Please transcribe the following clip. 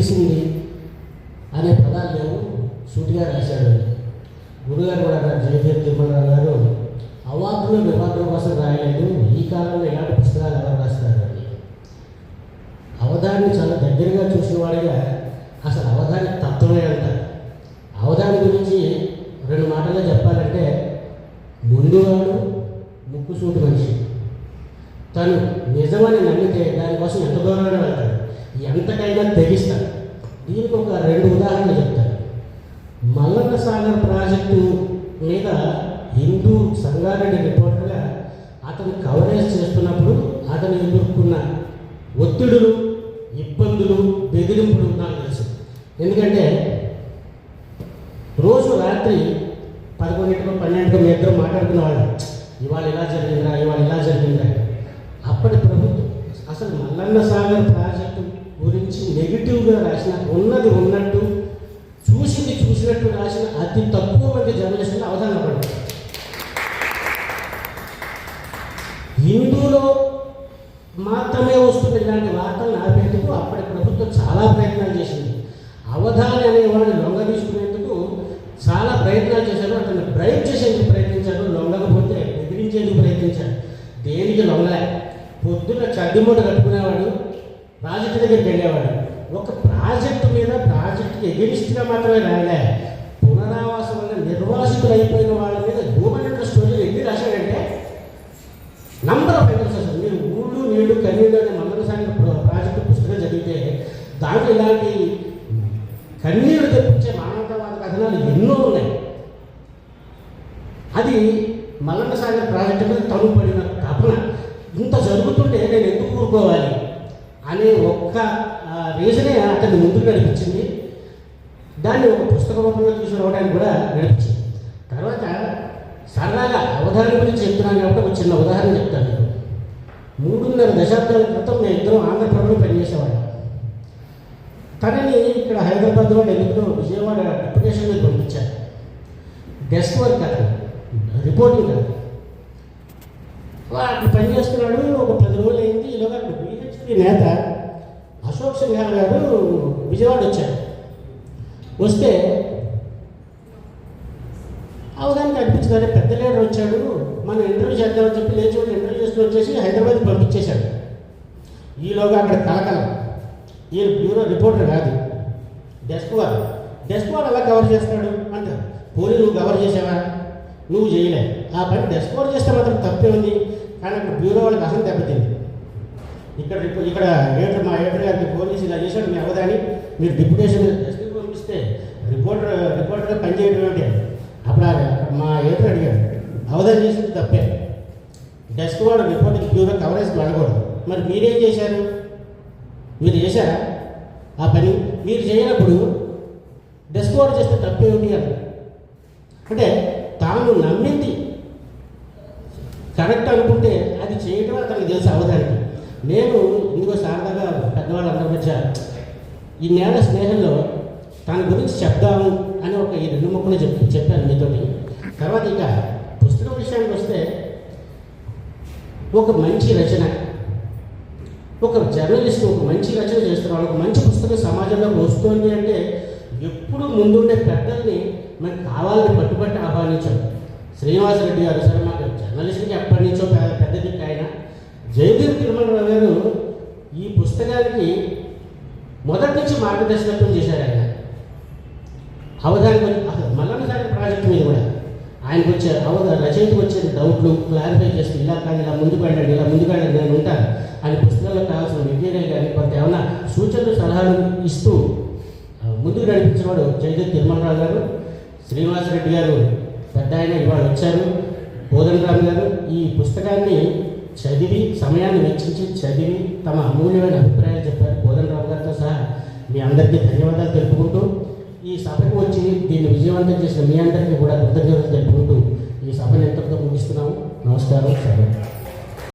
తెలిసింది అనే పదాలు నేను సూటిగా రాశాడు. గురుగారు కూడా గారు జయదేవ్ తిరుమలరావు గారు అవార్డులు రివార్డుల కోసం రాయలేదు. ఈ కాలంలో ఇలాంటి పుస్తకాలు ఎవరు రాస్తారు? అవధాన్ని చాలా దగ్గరగా చూసిన వాడిగా అసలు అవధాని తత్వమే అంట. అవధాని గురించి రెండు మాటల్లో చెప్పాలంటే ముందువాడు ముక్కుసూటి మనిషి. తను నిజమని నమ్మితే దానికోసం ఎంత దూరంగా వెళ్తాడు? ఎంతకైనా తెగిస్తాడు దీనికి ఒక రెండు ఉదాహరణలు చెప్తాను. మల్లన్న సాగర్ ప్రాజెక్టు మీద హిందూ సంగారెడ్డి రిపోర్టర్గా అతను కవరేజ్ చేస్తున్నప్పుడు అతను ఎదుర్కొన్న ఒత్తిడులు ఇబ్బందులు బెదిరింపులు నాకు తెలుసు. ఎందుకంటే రోజు రాత్రి పదకొండింటికో పన్నెండుకో మీ ఇద్దరు మాట్లాడుకునేవాళ్ళం. ఇవాళ ఇలా జరిగిందా ఇవాళ ఇలా జరిగిందా అప్పటి ప్రభుత్వం అసలు మల్లన్న సాగర్ ప్రాజెక్టు నెగిటివ్గా రాసిన ఉన్నది ఉన్నట్టు చూసింది చూసినట్టు రాసిన అతి తక్కువ మంది జర్నలిస్టులు అవధానం పడ్డారు. హిందూలో మాత్రమే వస్తున్న ఇలాంటి వార్తలు ఆపేందుకు అప్పటి ప్రభుత్వం చాలా ప్రయత్నాలు చేసింది. అవధాని అనేవాడిని లొంగ తీసుకునేందుకు చాలా ప్రయత్నాలు చేశారు. అతన్ని బ్రైట్ చేసేందుకు ప్రయత్నించారు. లొంగకపోతే బెదిరించేందుకు ప్రయత్నించారు. దేనికి లొంగలే? పొద్దున్న చడ్డిమూట కట్టుకునేవాడు రాజకీయ దగ్గరికి వెళ్ళేవాడు. ఒక ప్రాజెక్టు మీద ప్రాజెక్ట్కి ఎగెనిస్ట్గా మాత్రమే రాయలే. పునరావాసం వల్ల నిర్వాసితులు అయిపోయిన వాళ్ళ మీద హ్యూమన్ ఇంట్రెస్ట్ స్టోరీలు ఎన్ని రాశాడంటే నంబర్ ఆఫ్ ఎవిడెన్స్ మీరు ఊళ్ళు నీళ్ళు కన్నీళ్ళు అనే మందర సాగర్ ప్రాజెక్టు పుస్తకం చదివితే దాంట్లో ఇలాంటి కన్నీళ్ళు తెప్పించే మానవతావాద కథనాలు ఎన్నో ఉన్నాయి. అది మల్లన్న సాగర్ ప్రాజెక్టు మీద తను పడిన తపన. ఇంత జరుగుతుంటే నేను ఎందుకు ఊరుకోవాలి? అనే ఒక్క రీజనే అతన్ని ముందుకు నడిపించింది. దాన్ని ఒక పుస్తక రూపంలో తీసుకురావడానికి కూడా నడిపించింది. తర్వాత సరదాగా అవధానం గురించి చెప్తున్నాను కాబట్టి ఒక చిన్న ఉదాహరణ చెప్తాను నేను మూడున్నర దశాబ్దాల క్రితం మేము ఇద్దరం ఆంధ్రప్రభలో పనిచేసేవాళ్ళం. తనని ఇక్కడ హైదరాబాద్లో ఢిల్లీలో విజయవాడ డిప్యుటేషన్ మీద పంపించారు. డెస్క్ వర్క్ అతను రిపోర్టింగ్ అతను. అక్కడ పని చేస్తున్నాడు ఒక పది రోజులు అయింది ఈలోగా అక్కడ బీహెచ్పీ నేత అశోక్ సింఘాల్ గారు విజయవాడ వచ్చారు వస్తే అవగాహన అనిపించగానే పెద్ద లీడర్ వచ్చాడు. మనం ఇంటర్వ్యూ చేద్దామని చెప్పి లేచి ఉండి ఇంటర్వ్యూ చేసుకుని వచ్చేసి హైదరాబాద్ పంపించేశాడు. ఈలోగా అక్కడ కలకలం. ఈయన బ్యూరో రిపోర్టర్ కాదు. డెస్క్ వారు డెస్క్ వారు ఎలా కవర్ చేస్తాడు అంటారు. పోనీ నువ్వు కవర్ చేసావా? నువ్వు చేయలే. ఆ పని డెస్క్ వారు చేస్తే మాత్రం తప్పే ఉంది. కానీ అక్కడ బ్యూరో వాళ్ళకి అసలు దెబ్బతింది. ఇక్కడ ఇక్కడ ఏటర్ మా ఏటర్ గారికి పోలీసు ఇలా చేశాడు మీ అవదాని మీరు డిప్యుటేషన్ ఎస్పీ పంపిస్తే రిపోర్టర్ రిపోర్టర్గా పనిచేయడం అంటే అప్పుడు మా ఏటర్ అడిగాడు అవధాని చేసింది తప్పే. డెస్క్ వాడు రిపోర్టింగ్ బ్యూరో కవరేజ్ వెళ్ళకూడదు మరి మీరేం చేశారు? మీరు చేశారా? ఆ పని మీరు చేయనప్పుడు డెస్క్ వాడు చేస్తే తప్పేమిటి అని. అంటే తాను నమ్మింది. కరెక్ట్ అనుకుంటే అది చేయటం అతనికి తెలుసు అవధానికి. నేను ఇందుకో సారదాగా పెద్దవాళ్ళు మధ్య ఈ నేల స్నేహంలో తన గురించి చెప్దాము అని ఒక ఈ రెండు మొక్కలు చెప్పి చెప్పాను మీతోటి. తర్వాత ఇక పుస్తకం విషయానికి వస్తే ఒక మంచి రచన. ఒక జర్నలిస్ట్ ఒక మంచి రచన చేస్తున్నాడు ఒక మంచి పుస్తకం సమాజంలో వస్తుంది అంటే ఎప్పుడు ముందుండే పెద్దల్ని మనకు కావాలని పట్టుబట్టి ఆహ్వానించాం శ్రీనివాసరెడ్డి గారు సరే మాకు జర్నలిస్ట్కి ఎప్పటి నుంచో పెద్ద పెద్ద దిక్కు ఆయన. జయదేవ్ తిరుమలరావు గారు ఈ పుస్తకానికి మొదటి నుంచి మార్గదర్శకత్వం చేశారు ఆయన. అవధానికి వచ్చి మల్లన్న సాగర్ ప్రాజెక్ట్ మీద కూడా ఆయనకు వచ్చే అవధ రచయితకు వచ్చే డౌట్లు క్లారిఫై చేస్తూ ఇలా కానీ ఇలా ముందుకు వెళ్ళండి ఇలా ముందుకు వెళ్ళండి నేను ఉంటాను ఆయన పుస్తకాల్లో కావాల్సిన మెటీరియల్ కానీ కొంత ఏమైనా సూచనలు సలహాలు ఇస్తూ ముందుకు నడిపించినవాడు జయదేవ్ తిరుమలరావు గారు శ్రీనివాసరెడ్డి గారు పెద్ద ఆయన ఇవాళ వచ్చారు. కోదండరామ్ గారు ఈ పుస్తకాన్ని చదివి సమయాన్ని వెచ్చించి చదివి తమ అమూల్యమైన అభిప్రాయాలు చెప్పారు కోదండరావు గారితో సహా మీ అందరికీ ధన్యవాదాలు తెలుపుకుంటూ ఈ సభకు వచ్చి దీన్ని విజయవంతం చేసిన మీ అందరికీ కూడా కృతజ్ఞతలు తెలుపుకుంటూ ఈ సభను ఎంతటితో ముగిస్తున్నాము. నమస్కారం. సెలవు